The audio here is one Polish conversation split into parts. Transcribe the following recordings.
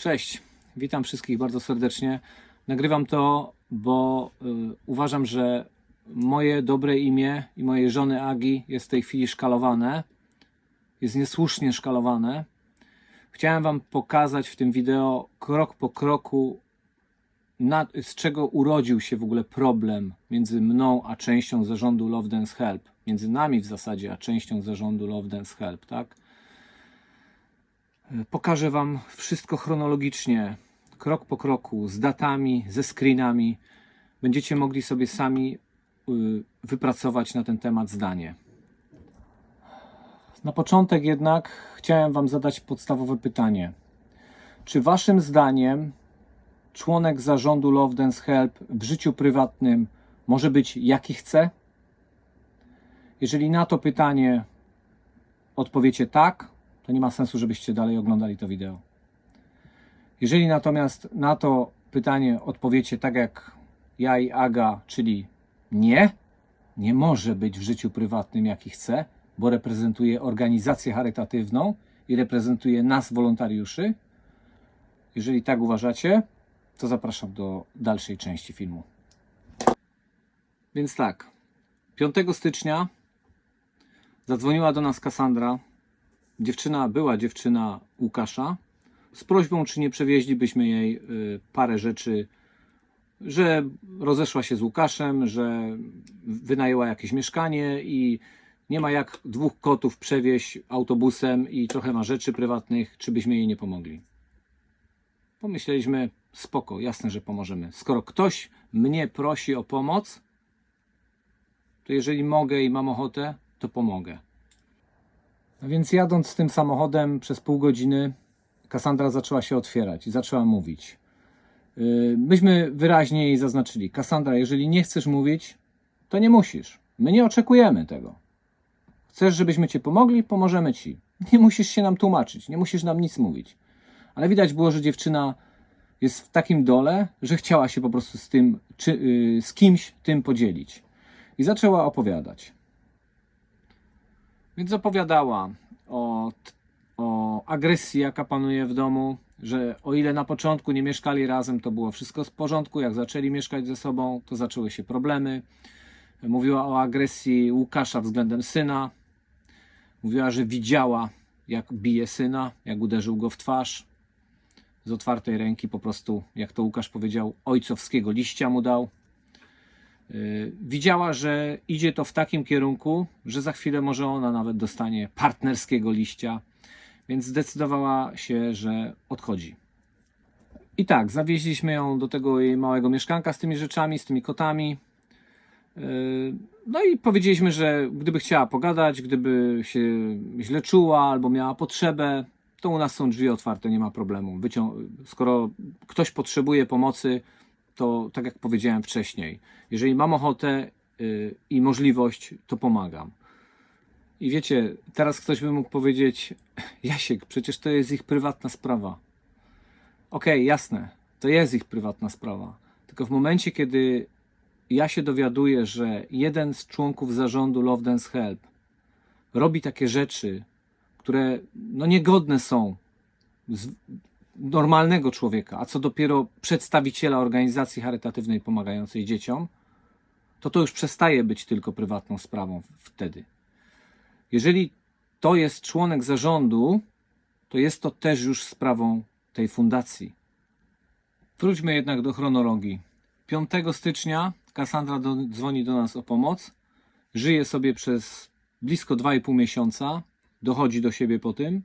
Cześć, witam wszystkich bardzo serdecznie. Nagrywam to, bo y, uważam, że moje dobre imię i mojej żony Agi jest w tej chwili szkalowane. Jest niesłusznie szkalowane. Chciałem Wam pokazać w tym wideo krok po kroku, na, z czego urodził się w ogóle problem między mną a częścią zarządu Love Dance Help. Między nami w zasadzie, a częścią zarządu Love Dance Help, tak? Pokażę Wam wszystko chronologicznie, krok po kroku, z datami, ze screenami. Będziecie mogli sobie sami y, wypracować na ten temat zdanie. Na początek jednak chciałem Wam zadać podstawowe pytanie. Czy Waszym zdaniem członek zarządu Love Dance Help w życiu prywatnym może być jaki chce? Jeżeli na to pytanie odpowiecie tak, to nie ma sensu, żebyście dalej oglądali to wideo. Jeżeli natomiast na to pytanie odpowiecie tak jak ja i Aga, czyli nie, nie może być w życiu prywatnym jaki chce, bo reprezentuje organizację charytatywną i reprezentuje nas, wolontariuszy. Jeżeli tak uważacie, to zapraszam do dalszej części filmu. Więc tak, 5 stycznia zadzwoniła do nas Kassandra, dziewczyna, była dziewczyna Łukasza, z prośbą, czy nie przewieźlibyśmy jej y, parę rzeczy, że rozeszła się z Łukaszem, że wynajęła jakieś mieszkanie i nie ma jak dwóch kotów przewieźć autobusem i trochę ma rzeczy prywatnych, czy byśmy jej nie pomogli. Pomyśleliśmy, spoko, jasne, że pomożemy. Skoro ktoś mnie prosi o pomoc, to jeżeli mogę i mam ochotę, to pomogę. Więc jadąc tym samochodem przez pół godziny, Kassandra zaczęła się otwierać i zaczęła mówić. Yy, Myśmy wyraźnie jej zaznaczyli: Kassandra, jeżeli nie chcesz mówić, to nie musisz. My nie oczekujemy tego. Chcesz, żebyśmy ci pomogli? Pomożemy ci. Nie musisz się nam tłumaczyć, nie musisz nam nic mówić. Ale widać było, że dziewczyna jest w takim dole, że chciała się po prostu z tym, czy, yy, z kimś tym podzielić. I zaczęła opowiadać. Więc opowiadała o, o agresji, jaka panuje w domu, że o ile na początku nie mieszkali razem, to było wszystko w porządku. Jak zaczęli mieszkać ze sobą, to zaczęły się problemy. Mówiła o agresji Łukasza względem syna. Mówiła, że widziała, jak bije syna, jak uderzył go w twarz. Z otwartej ręki po prostu, jak to Łukasz powiedział, ojcowskiego liścia mu dał. Yy, Widziała, że idzie to w takim kierunku, że za chwilę może ona nawet dostanie partnerskiego liścia, więc zdecydowała się, że odchodzi. I tak, zawieźliśmy ją do tego jej małego mieszkanka z tymi rzeczami, z tymi kotami. Yy, No i powiedzieliśmy, że gdyby chciała pogadać, gdyby się źle czuła albo miała potrzebę, to u nas są drzwi otwarte, nie ma problemu. Wycią- skoro ktoś potrzebuje pomocy, to tak jak powiedziałem wcześniej, jeżeli mam ochotę y, i możliwość, to pomagam. I wiecie, teraz ktoś by mógł powiedzieć: Jasiek, przecież to jest ich prywatna sprawa. Okej, jasne, to jest ich prywatna sprawa. Tylko w momencie, kiedy ja się dowiaduję, że jeden z członków zarządu Love Dance Help robi takie rzeczy, które no niegodne są normalnego człowieka, a co dopiero przedstawiciela organizacji charytatywnej pomagającej dzieciom, to to już przestaje być tylko prywatną sprawą wtedy. Jeżeli to jest członek zarządu, to jest to też już sprawą tej fundacji. Wróćmy jednak do chronologii. 5 stycznia Kassandra do, dzwoni do nas o pomoc. Żyje sobie przez blisko 2,5 miesiąca. Dochodzi do siebie po tym.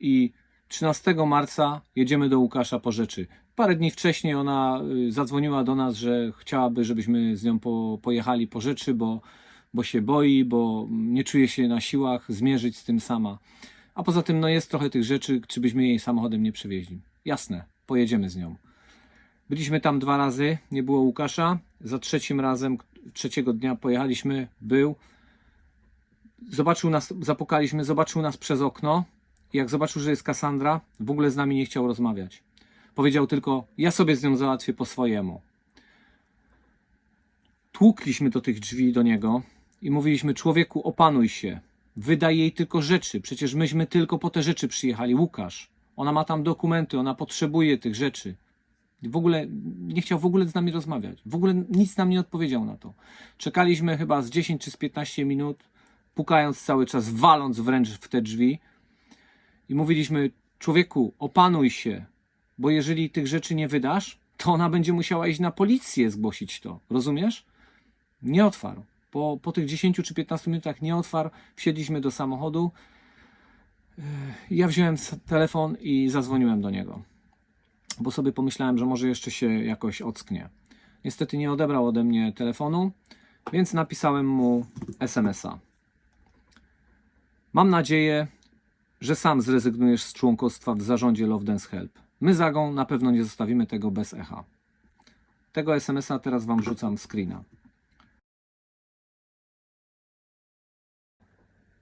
I 13 marca jedziemy do Łukasza po rzeczy. Parę dni wcześniej ona y, zadzwoniła do nas, że chciałaby, żebyśmy z nią po, pojechali po rzeczy, bo, bo się boi, bo nie czuje się na siłach zmierzyć z tym sama. A poza tym no jest trochę tych rzeczy, czy byśmy jej samochodem nie przywieźli. Jasne, pojedziemy z nią. Byliśmy tam dwa razy, nie było Łukasza. Za trzecim razem, trzeciego dnia pojechaliśmy, był. Zobaczył nas, zapukaliśmy, zobaczył nas przez okno. Jak zobaczył, że jest Kassandra, w ogóle z nami nie chciał rozmawiać. Powiedział tylko: Ja sobie z nią załatwię po swojemu. Tłukliśmy do tych drzwi do niego i mówiliśmy: Człowieku, opanuj się. Wydaj jej tylko rzeczy. Przecież myśmy tylko po te rzeczy przyjechali. Łukasz, Ona ma tam dokumenty, ona potrzebuje tych rzeczy. W ogóle nie chciał w ogóle z nami rozmawiać. W ogóle nic nam nie odpowiedział na to. Czekaliśmy chyba z 10 czy z 15 minut, pukając cały czas, waląc wręcz w te drzwi. I mówiliśmy: Człowieku, opanuj się, bo jeżeli tych rzeczy nie wydasz, to ona będzie musiała iść na policję zgłosić to. Rozumiesz? Nie otwarł. Po, po tych 10 czy 15 minutach nie otwarł. Wsiedliśmy do samochodu. Ech, Ja wziąłem telefon i zadzwoniłem do niego, bo sobie pomyślałem, że może jeszcze się jakoś ocknie. Niestety nie odebrał ode mnie telefonu, więc napisałem mu SMS-a. Mam nadzieję, że sam zrezygnujesz z członkostwa w zarządzie Love Dance Help. My z Agą na pewno nie zostawimy tego bez echa. Tego SMS-a teraz wam rzucam screena.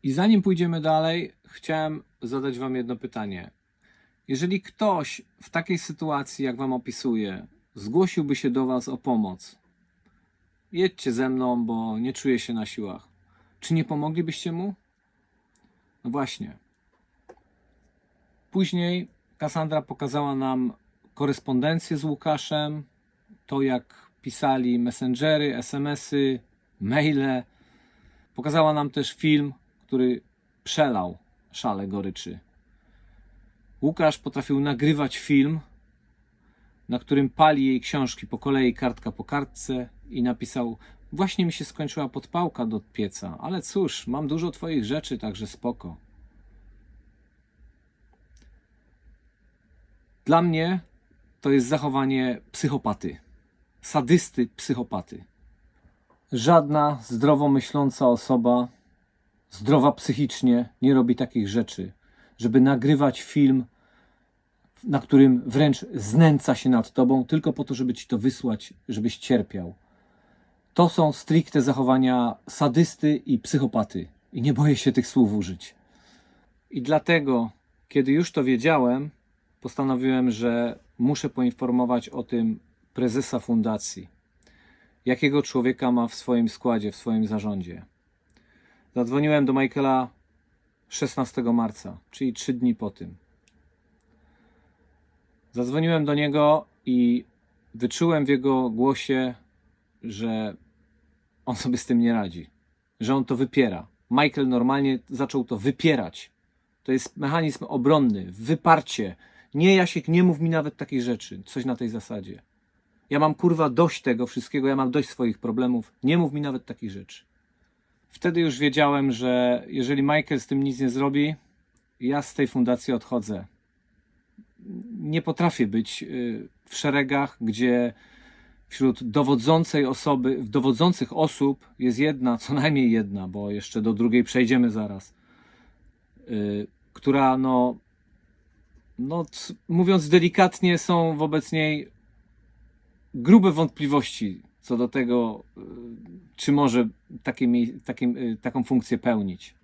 I zanim pójdziemy dalej, chciałem zadać wam jedno pytanie. Jeżeli ktoś w takiej sytuacji, jak wam opisuję, zgłosiłby się do was o pomoc, jedźcie ze mną, bo nie czuję się na siłach. Czy nie pomoglibyście mu? No właśnie. Później Kassandra pokazała nam korespondencję z Łukaszem, to jak pisali messengery, smsy, maile. Pokazała nam też film, który przelał szale goryczy. Łukasz potrafił nagrywać film, na którym pali jej książki po kolei, kartka po kartce i napisał: Właśnie mi się skończyła podpałka do pieca, ale cóż, mam dużo Twoich rzeczy, także spoko. Dla mnie to jest zachowanie psychopaty, sadysty psychopaty. Żadna zdrowo myśląca osoba, zdrowa psychicznie, nie robi takich rzeczy, żeby nagrywać film, na którym wręcz znęca się nad tobą, tylko po to, żeby ci to wysłać, żebyś cierpiał. To są stricte zachowania sadysty i psychopaty. I nie boję się tych słów użyć. I dlatego, kiedy już to wiedziałem, postanowiłem, że muszę poinformować o tym prezesa fundacji. Jakiego człowieka ma w swoim składzie, w swoim zarządzie. Zadzwoniłem do Michaela 16 marca, czyli trzy dni po tym. Zadzwoniłem do niego i wyczułem w jego głosie, że on sobie z tym nie radzi, że on to wypiera. Michael normalnie zaczął to wypierać. To jest mechanizm obronny, wyparcie. Nie, Jasiek, nie mów mi nawet takich rzeczy. Coś na tej zasadzie. Ja mam kurwa dość tego wszystkiego, ja mam dość swoich problemów. Nie mów mi nawet takich rzeczy. Wtedy już wiedziałem, że jeżeli Michael z tym nic nie zrobi, ja z tej fundacji odchodzę. Nie potrafię być y, w szeregach, gdzie wśród dowodzącej osoby, dowodzących osób jest jedna, co najmniej jedna, bo jeszcze do drugiej przejdziemy zaraz, y, która no, no mówiąc delikatnie, są wobec niej grube wątpliwości co do tego, y, czy może takie, takim, y, taką funkcję pełnić.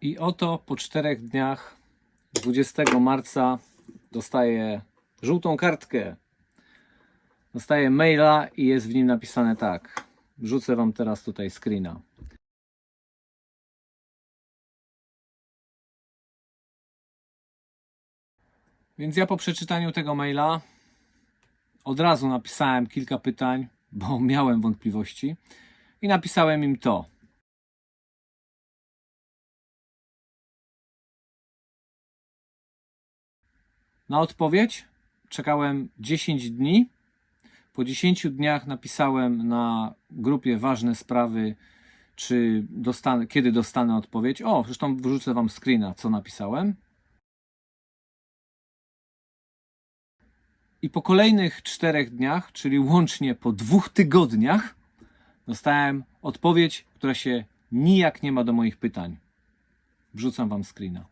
I oto po czterech dniach, 20 marca, dostaję żółtą kartkę. Dostaję maila i jest w nim napisane tak. Wrzucę wam teraz tutaj screena. Więc ja po przeczytaniu tego maila od razu napisałem kilka pytań, bo miałem wątpliwości i napisałem im to. Na odpowiedź czekałem 10 dni. Po 10 dniach napisałem na grupie ważne sprawy, czy dostanę, kiedy dostanę odpowiedź. O, zresztą wrzucę wam screena, co napisałem. I po kolejnych czterech dniach, czyli łącznie po dwóch tygodniach, dostałem odpowiedź, która się nijak nie ma do moich pytań. Wrzucam wam screena.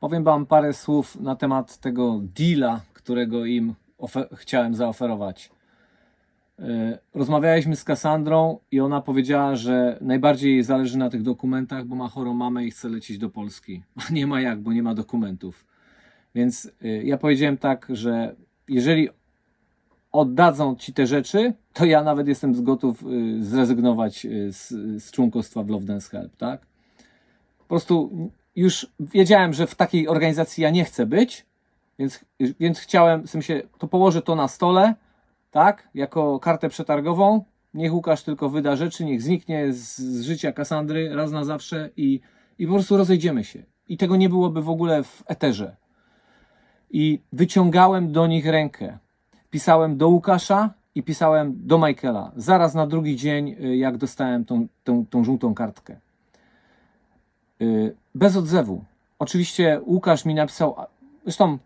Powiem wam parę słów na temat tego deala, którego im chciałem zaoferować. Yy, Rozmawialiśmy z Kassandrą i ona powiedziała, że najbardziej jej zależy na tych dokumentach, bo ma chorą mamę i chce lecieć do Polski. A nie ma jak, bo nie ma dokumentów. Więc yy, ja powiedziałem tak, że jeżeli oddadzą ci te rzeczy, to ja nawet jestem gotów y, zrezygnować z, z członkostwa w Love Dance Help, tak? Po prostu już wiedziałem, że w takiej organizacji ja nie chcę być, więc, więc chciałem, w sensie, to położę to na stole, tak, jako kartę przetargową. Niech Łukasz tylko wyda rzeczy, niech zniknie z, z życia Kasandry raz na zawsze i, i po prostu rozejdziemy się. I tego nie byłoby w ogóle w eterze. I wyciągałem do nich rękę. Pisałem do Łukasza i pisałem do Michaela. Zaraz na drugi dzień, y, jak dostałem tą, tą, tą żółtą kartkę. Y, Bez odzewu. Oczywiście Łukasz mi napisał, zresztą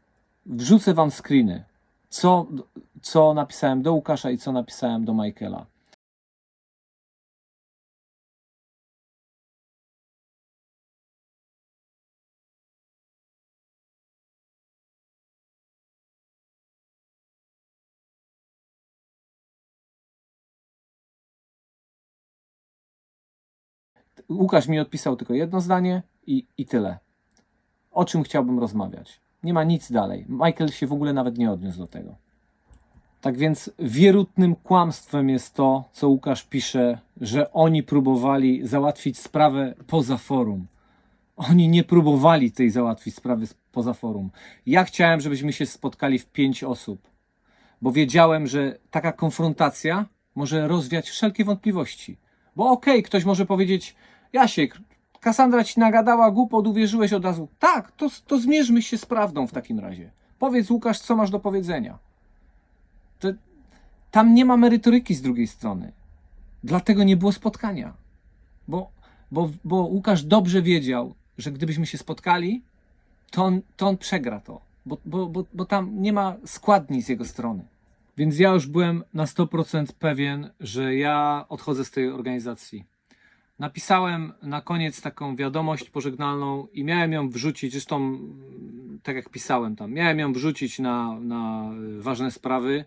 wrzucę wam screeny, co, co napisałem do Łukasza i co napisałem do Michaela. Łukasz mi odpisał tylko jedno zdanie i, i tyle. O czym chciałbym rozmawiać? Nie ma nic dalej. Michael się w ogóle nawet nie odniósł do tego. Tak więc wierutnym kłamstwem jest to, co Łukasz pisze, że oni próbowali załatwić sprawę poza forum. Oni nie próbowali tej załatwić sprawy poza forum. Ja chciałem, żebyśmy się spotkali w pięć osób, bo wiedziałem, że taka konfrontacja może rozwiać wszelkie wątpliwości. Bo okej, ktoś może powiedzieć, Jasiek, Kasandra ci nagadała głupot, uwierzyłeś od razu. Tak, to, to zmierzmy się z prawdą w takim razie. Powiedz Łukasz, co masz do powiedzenia. To, tam nie ma merytoryki z drugiej strony. Dlatego nie było spotkania. Bo, bo, bo Łukasz dobrze wiedział, że gdybyśmy się spotkali, to on, to on przegra to. Bo, bo, bo, bo tam nie ma składni z jego strony. Więc ja już byłem na 100% pewien, że ja odchodzę z tej organizacji. Napisałem na koniec taką wiadomość pożegnalną i miałem ją wrzucić, zresztą mm, tak jak pisałem tam, miałem ją wrzucić na, na y, ważne sprawy,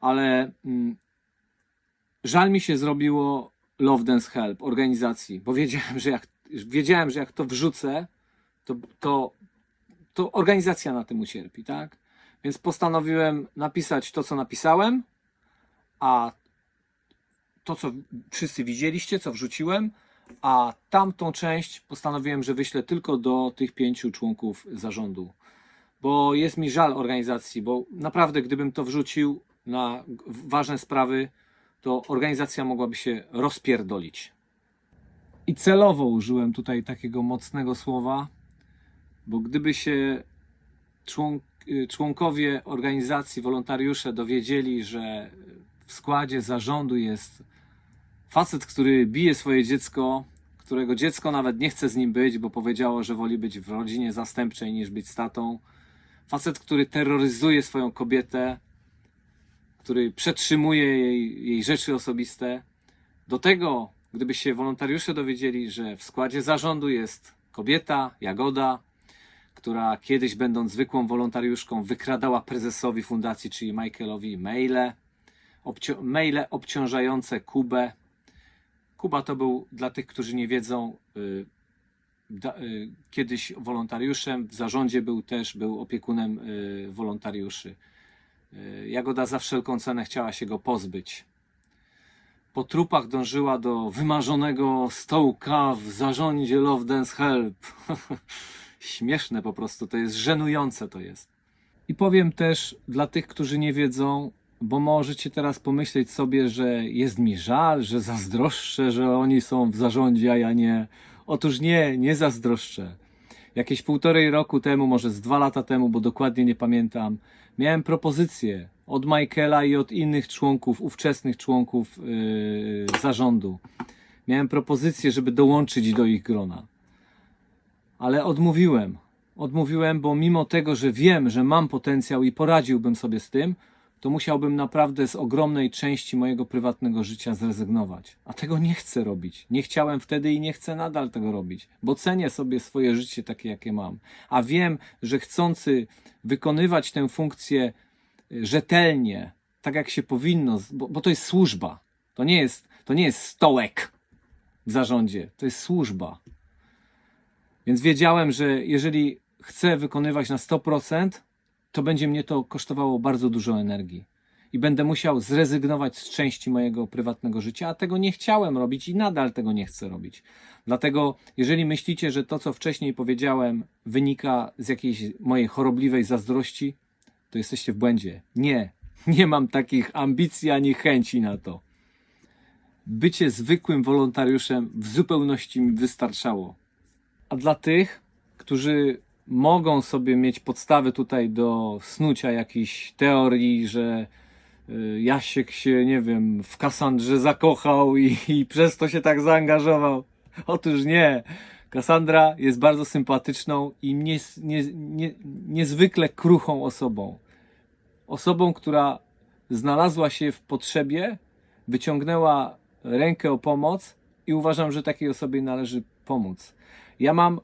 ale mm, żal mi się zrobiło Love Dance Help, organizacji, bo wiedziałem, że jak, wiedziałem, że jak to wrzucę, to, to, to organizacja na tym ucierpi, tak? Więc postanowiłem napisać to, co napisałem, a to, co wszyscy widzieliście, co wrzuciłem, a tamtą część postanowiłem, że wyślę tylko do tych pięciu członków zarządu. Bo jest mi żal organizacji, bo naprawdę, gdybym to wrzucił na ważne sprawy, to organizacja mogłaby się rozpierdolić. I celowo użyłem tutaj takiego mocnego słowa, bo gdyby się członk, członkowie organizacji, wolontariusze dowiedzieli, że w składzie zarządu jest facet, który bije swoje dziecko, którego dziecko nawet nie chce z nim być, bo powiedziało, że woli być w rodzinie zastępczej niż być z tatą. Facet, który terroryzuje swoją kobietę, który przetrzymuje jej, jej rzeczy osobiste. Do tego, gdyby się wolontariusze dowiedzieli, że w składzie zarządu jest kobieta, Jagoda, która kiedyś będąc zwykłą wolontariuszką wykradała prezesowi fundacji, czyli Michaelowi, maile, maile obciążające Kubę. Kuba to był, dla tych, którzy nie wiedzą, y, da, y, kiedyś wolontariuszem, w zarządzie był też, był opiekunem y, wolontariuszy. Y, Jagoda za wszelką cenę chciała się go pozbyć. Po trupach dążyła do wymarzonego stołka w zarządzie Love Dance Help. Śmieszne po prostu, to jest żenujące to jest. I powiem też dla tych, którzy nie wiedzą, bo możecie teraz pomyśleć sobie, że jest mi żal, że zazdroszczę, że oni są w zarządzie, a ja nie. Otóż nie, nie zazdroszczę. Jakieś półtorej roku temu, może z dwa lata temu, bo dokładnie nie pamiętam, miałem propozycję od Michaela i od innych członków, ówczesnych członków yy, zarządu. Miałem propozycję, żeby dołączyć do ich grona. Ale odmówiłem. Odmówiłem, bo mimo tego, że wiem, że mam potencjał i poradziłbym sobie z tym, to musiałbym naprawdę z ogromnej części mojego prywatnego życia zrezygnować. A tego nie chcę robić. Nie chciałem wtedy i nie chcę nadal tego robić, bo cenię sobie swoje życie takie, jakie mam. A wiem, że chcący wykonywać tę funkcję y, rzetelnie, tak jak się powinno, bo, bo to jest służba. To nie jest, to nie jest stołek w zarządzie, to jest służba. Więc wiedziałem, że jeżeli chcę wykonywać na 100%, to będzie mnie to kosztowało bardzo dużo energii. i będę musiał zrezygnować z części mojego prywatnego życia, a tego nie chciałem robić i nadal tego nie chcę robić. Dlatego, jeżeli myślicie, że to, co wcześniej powiedziałem, wynika z jakiejś mojej chorobliwej zazdrości, to jesteście w błędzie. Nie, nie mam takich ambicji ani chęci na to. Bycie zwykłym wolontariuszem w zupełności mi wystarczało. A dla tych, którzy mogą sobie mieć podstawy tutaj do snucia jakichś teorii, że y, Jasiek się, nie wiem, w Kasandrze zakochał i, i przez to się tak zaangażował. Otóż nie. Kassandra jest bardzo sympatyczną i nie, nie, niezwykle kruchą osobą. Osobą, która znalazła się w potrzebie, wyciągnęła rękę o pomoc i uważam, że takiej osobie należy pomóc. Ja mam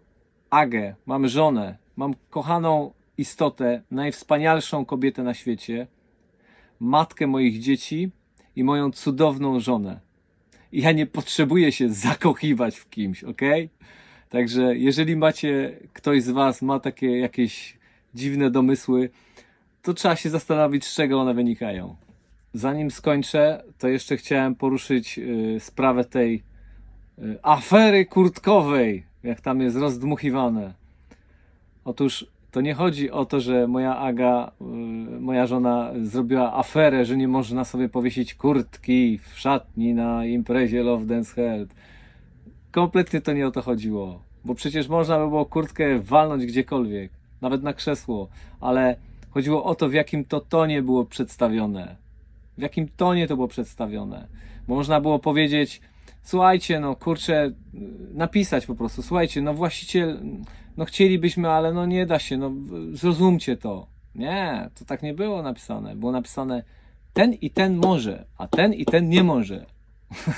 Agę, mam żonę, mam kochaną istotę, najwspanialszą kobietę na świecie, matkę moich dzieci i moją cudowną żonę. I ja nie potrzebuję się zakochiwać w kimś, ok? Także jeżeli macie, ktoś z Was ma takie jakieś dziwne domysły, to trzeba się zastanowić, z czego one wynikają. Zanim skończę, to jeszcze chciałem poruszyć y, sprawę tej y, afery kurtkowej, jak tam jest rozdmuchiwane. Otóż to nie chodzi o to, że moja Aga, y, moja żona zrobiła aferę, że nie można sobie powiesić kurtki w szatni na imprezie Love Dance Held. Kompletnie to nie o to chodziło. Bo przecież można by było kurtkę walnąć gdziekolwiek, nawet na krzesło, ale chodziło o to, w jakim to tonie było przedstawione. W jakim tonie to było przedstawione. Można było powiedzieć, słuchajcie, no kurczę, napisać po prostu, słuchajcie, no właściciel, no chcielibyśmy, ale no nie da się, no zrozumcie to. Nie, to tak nie było napisane. Było napisane ten i ten może, a ten i ten nie może.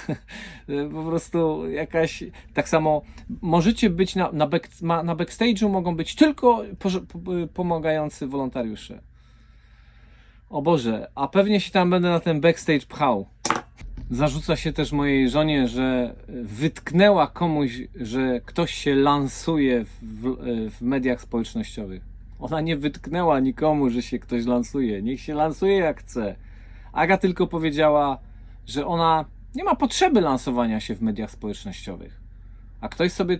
po prostu jakaś, tak samo możecie być na, na, back, na backstage'u mogą być tylko poże- po- pomagający wolontariusze. O Boże, a pewnie się tam będę na ten backstage pchał. Zarzuca się też mojej żonie, że wytknęła komuś, że ktoś się lansuje w, w, mediach społecznościowych. Ona nie wytknęła nikomu, że się ktoś lansuje. Niech się lansuje jak chce. Aga tylko powiedziała, że ona nie ma potrzeby lansowania się w mediach społecznościowych. A ktoś sobie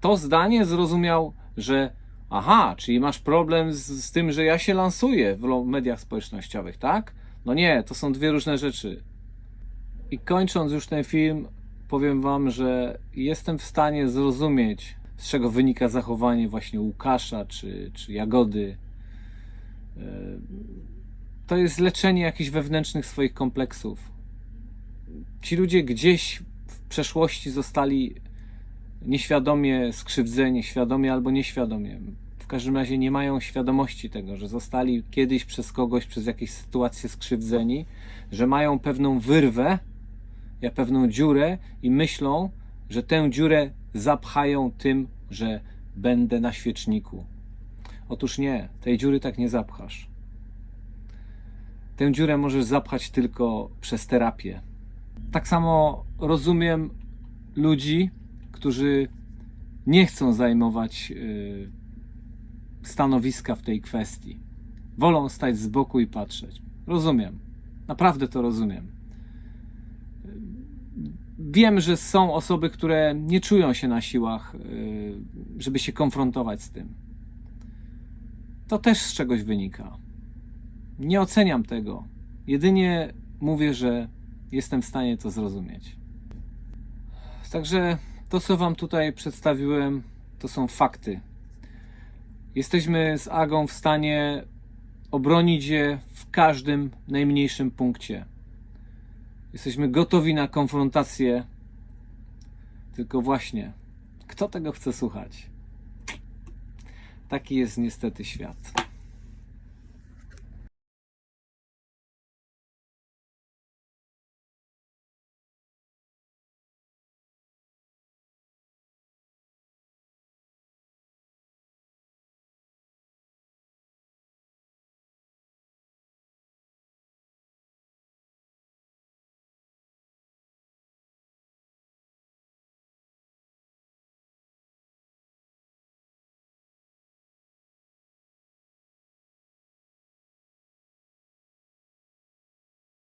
to zdanie zrozumiał, że aha, czyli masz problem z, z tym, że ja się lansuję w mediach społecznościowych, tak? No nie, to są dwie różne rzeczy. I kończąc już ten film, powiem Wam, że jestem w stanie zrozumieć, z czego wynika zachowanie właśnie Łukasza czy, czy Jagody. E, To jest leczenie jakichś wewnętrznych swoich kompleksów. Ci ludzie gdzieś w przeszłości zostali nieświadomie skrzywdzeni, świadomie albo nieświadomie. W każdym razie nie mają świadomości tego, że zostali kiedyś przez kogoś, przez jakieś sytuacje skrzywdzeni, że mają pewną wyrwę, ja pewną dziurę i myślą, że tę dziurę zapchają tym, że będę na świeczniku. Otóż nie, tej dziury tak nie zapchasz. Tę dziurę możesz zapchać tylko przez terapię. Tak samo rozumiem ludzi, którzy nie chcą zajmować y, stanowiska w tej kwestii. Wolą stać z boku i patrzeć. Rozumiem. Naprawdę to rozumiem. Wiem, że są osoby, które nie czują się na siłach, y, żeby się konfrontować z tym. To też z czegoś wynika. Nie oceniam tego. Jedynie mówię, że jestem w stanie to zrozumieć. Także to, co Wam tutaj przedstawiłem, to są fakty. Jesteśmy z Agą w stanie obronić je w każdym najmniejszym punkcie. Jesteśmy gotowi na konfrontację. Tylko właśnie, kto tego chce słuchać? Taki jest niestety świat.